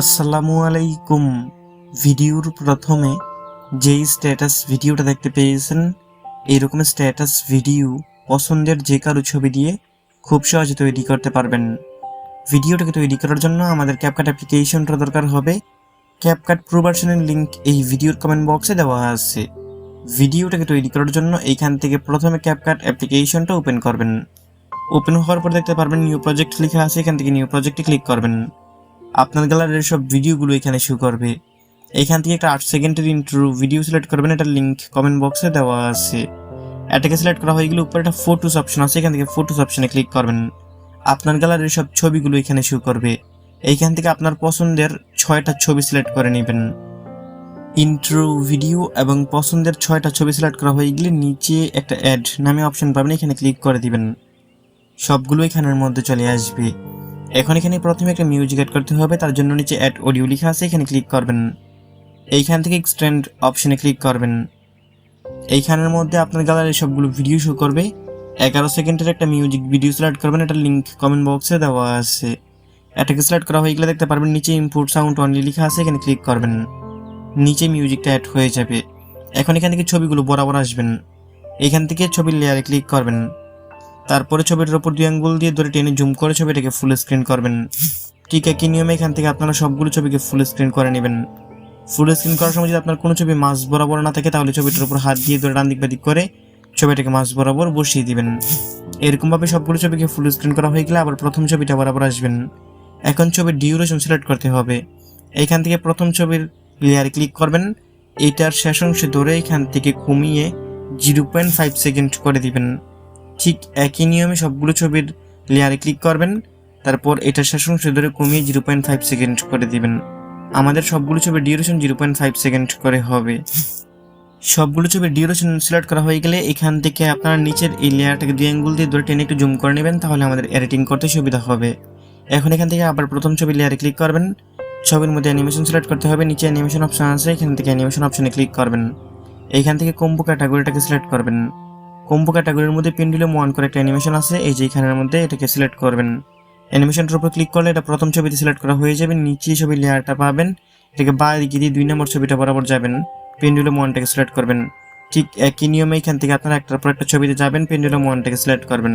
আসসালামু আলাইকুম। ভিডিওর প্রথমে যেই স্ট্যাটাস ভিডিওটা দেখতে পেয়েছেন, এরকম স্ট্যাটাস ভিডিও পছন্দের যে কারও ছবি দিয়ে খুব সহজে তৈরি করতে পারবেন। ভিডিওটাকে তৈরি করার জন্য আমাদের ক্যাপকাট অ্যাপ্লিকেশনটা দরকার হবে। ক্যাপকাট প্রো ভার্সনের লিঙ্ক এই ভিডিওর কমেন্ট বক্সে দেওয়া আছে। ভিডিওটাকে তৈরি করার জন্য এইখান থেকে প্রথমে ক্যাপকাট অ্যাপ্লিকেশনটা ওপেন করবেন। ওপেন হওয়ার পর দেখতে পারবেন নিউ প্রজেক্ট লেখা আছে, এখান থেকে নিউ প্রজেক্টে ক্লিক করবেন। আপনার গ্যালারির সব ভিডিওগুলো এখানে শো করবে। এখান থেকে একটা আট সেকেন্ডের ইন্ট্রো ভিডিও সিলেক্ট করবেন এটার লিঙ্ক কমেন্ট বক্সে দেওয়া আছে। এটাকে সিলেক্ট করা হয়ে গেলে উপরে একটা ফটোস অপশন আছে, এখান থেকে ফটোস অপশনে ক্লিক করবেন। আপনার গ্যালারির সব ছবিগুলো এখানে শো করবে। এইখান থেকে আপনার পছন্দের ছয়টা ছবি সিলেক্ট করে নেবেন। ইন্ট্রো ভিডিও এবং পছন্দের ছয়টা ছবি সিলেক্ট করা হয়ে গেলে নিচে একটা অ্যাড নামে অপশন পাবেন, এখানে ক্লিক করে দিবেন। সবগুলো এখানের মধ্যে চলে আসবে। এখন এখানে প্রথমে একটা মিউজিক অ্যাড করতে হবে, তার জন্য নিচে অ্যাড অডিও লেখা আছে, এখানে ক্লিক করবেন। এইখান থেকে এক্সটেন্ড অপশনে ক্লিক করবেন। এইখানের মধ্যে আপনার গ্যালারির সবগুলো ভিডিও শো করবে। এগারো সেকেন্ডের একটা মিউজিক ভিডিও সিলেক্ট করবেন এটার লিঙ্ক কমেন্ট বক্সে দেওয়া আছে। এটাকে সিলেক্ট করা হয়ে গেলে দেখতে পারবেন, নিচে ইম্পোর্ট সাউন্ড অনলি লেখা আছে, এখানে ক্লিক করবেন। নিচে মিউজিকটা অ্যাড হয়ে যাবে। এখন এখান থেকে ছবিগুলো বরাবর আসবেন। এখান থেকে ছবির লেয়ারে ক্লিক করবেন। তারপরে ছবিটার উপর দুই আঙ্গুল দিয়ে ধরে টেনে জুম করে ছবিটাকে ফুল স্ক্রিন করবেন। ঠিক একই নিয়মে এখান থেকে আপনারা সবগুলো ছবিকে ফুল স্ক্রিন করে নেবেন। ফুল স্ক্রিন করার সময় যদি আপনার কোনো ছবি মাছ বরাবর না থাকে, তাহলে ছবিটার উপর হাত দিয়ে ধরে ডান দিক বাদিক করে ছবিটাকে মাছ বরাবর বসিয়ে দিবেন। এরকমভাবে সবগুলো ছবিকে ফুল স্ক্রিন করা হয়ে গেলে আবার প্রথম ছবিটা বরাবর আসবেন। এখন ছবির ডিউরেশন সিলেক্ট করতে হবে। এখান থেকে প্রথম ছবির লেয়ারে ক্লিক করবেন। এইটার শেষ অংশে ধরে এখান থেকে কমিয়ে জিরো পয়েন্ট ফাইভ সেকেন্ড করে দিবেন। ঠিক একই নিয়মে সবগুলো ছবির লেয়ারে ক্লিক করবেন। তারপর এটার শেষ অংশ ধরে কমিয়ে জিরো পয়েন্ট ফাইভ সেকেন্ড করে দিবেন। আমাদের সবগুলো ছবির duration zero point five second করে হবে। সবগুলো ছবির ডিউরেশন সিলেক্ট করা হয়ে গেলে এখান থেকে আপনারা নিচের এই লেয়ারটাকে দুই আঙ্গুল দিয়ে ধরে টেনে একটু জুম করে নেবেন, তাহলে আমাদের এডিটিং করতে সুবিধা হবে। এখন এখান থেকে আবার প্রথম ছবির লেয়ারে ক্লিক করবেন। ছবির মধ্যে অ্যানিমেশন সিলেক্ট করতে হবে, নিচে অ্যানিমেশন অপশন আছে, এখান থেকে অ্যানিমেশন অপশনে ক্লিক করবেন। এইখান থেকে কম্বো ক্যাটাগরিটাকে সিলেক্ট করবেন। কম্বো ক্যাটাগরির মধ্যে পেন্ডুলাম ওয়ান করে একটা অ্যানিমেশন আছে, এই যে এখানের মধ্যে এটাকে সিলেক্ট করবেন। অ্যানিমেশনটার উপর ক্লিক করলে এটা প্রথম ছবিতে সিলেক্ট করা হয়ে যাবে নিচে ছবির লেয়ারটা পাবেন, এটাকে বা দিকে দিয়ে দুই নম্বর ছবিটা বরাবর যাবেন পেন্ডুলাম ওয়ানটাকে সিলেক্ট করবেন। ঠিক একই নিয়মে এখান থেকে আপনারা একটার পর একটা ছবিতে যাবেন পেন্ডুলাম ওয়ানটাকে সিলেক্ট করবেন।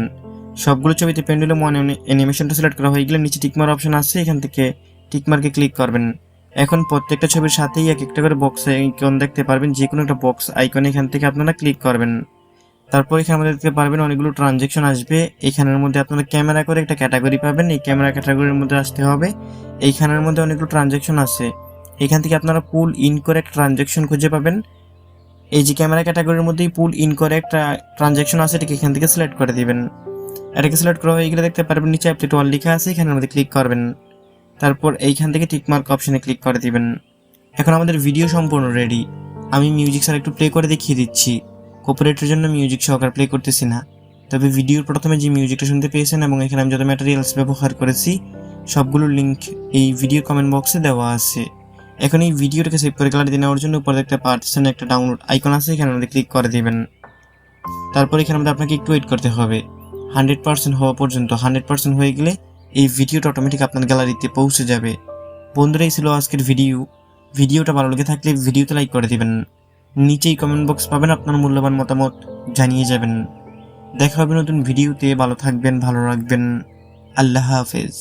সবগুলো ছবিতে পেন্ডুলাম ওয়ান অ্যানিমেশনটা সিলেক্ট করা হয়ে গেলে নিচে টিকমার অপশন আছে, এখান থেকে টিকমার্কে ক্লিক করবেন। এখন প্রত্যেকটা ছবির সাথেই এক একটা করে বক্স আইকন দেখতে পারবেন। যে কোনো একটা বক্স আইকন এখান থেকে আপনারা ক্লিক করবেন। তারপর এখানে আমাদের দেখতে পারবেন অনেকগুলো ট্রানজেকশন আসবে। এখানের মধ্যে আপনারা ক্যামেরা করে একটা ক্যাটাগরি পাবেন। এই ক্যামেরা ক্যাটাগরির মধ্যে আসতে হবে। এইখানের মধ্যে অনেকগুলো ট্রানজেকশন আছে। এখান থেকে আপনারা পুল ইন করে একটা ট্রানজেকশন খুঁজে পাবেন। এই যে ক্যামেরা ক্যাটাগরির মধ্যেই পুল ইন করে একটা ট্রানজেকশন আছে, এটাকে এখান থেকে সিলেক্ট করে দিবেন। এটাকে সিলেক্ট করা হয়ে গেলে দেখতে পারবেন নিচে অ্যাপটি ওয়াল লেখা আছে, এখানের মধ্যে ক্লিক করবেন। তারপর এইখান থেকে টিকমার্ক অপশনে ক্লিক করে দিবেন। এখন আমাদের ভিডিও সম্পূর্ণ রেডি আমি মিউজিক স্যার একটু প্লে করে দেখিয়ে দিচ্ছি। কপারেটের জন্য মিউজিক সহকার প্লে করতেছি না। তবে ভিডিওর প্রথমে যে মিউজিকটা শুনতে পেয়েছেন এবং এখানে আমি যত ম্যাটেরিয়ালস ব্যবহার করেছি, সবগুলোর লিঙ্ক এই ভিডিও কমেন্ট বক্সে দেওয়া আছে। এখন এই ভিডিওটাকে সেভ করে গ্যালারিতে নেওয়ার জন্য উপরে দেখতে পাচ্ছেন একটা ডাউনলোড আইকন আছে, এখানে মধ্যে ক্লিক করে দিবেন। তারপর এখানে মধ্যে আপনাকে একটু ওয়েট করতে হবে। হান্ড্রেড পার্সেন্ট হওয়া পর্যন্ত হান্ড্রেড পার্সেন্ট হয়ে গেলে এই ভিডিওটা অটোমেটিক আপনার গ্যালারিতে পৌঁছে যাবে। বন্ধুরা এই ছিল আজকের ভিডিও ভিডিওটা ভালো লেগে থাকলে ভিডিওতে লাইক করে দেবেন। নিচেই কমেন্ট বক্স পাবেন আপনার মূল্যবান মতামত জানিয়ে যাবেন। দেখা হবে নতুন ভিডিওতে ভালো থাকবেন, ভালো রাখবেন। আল্লাহ হাফেজ।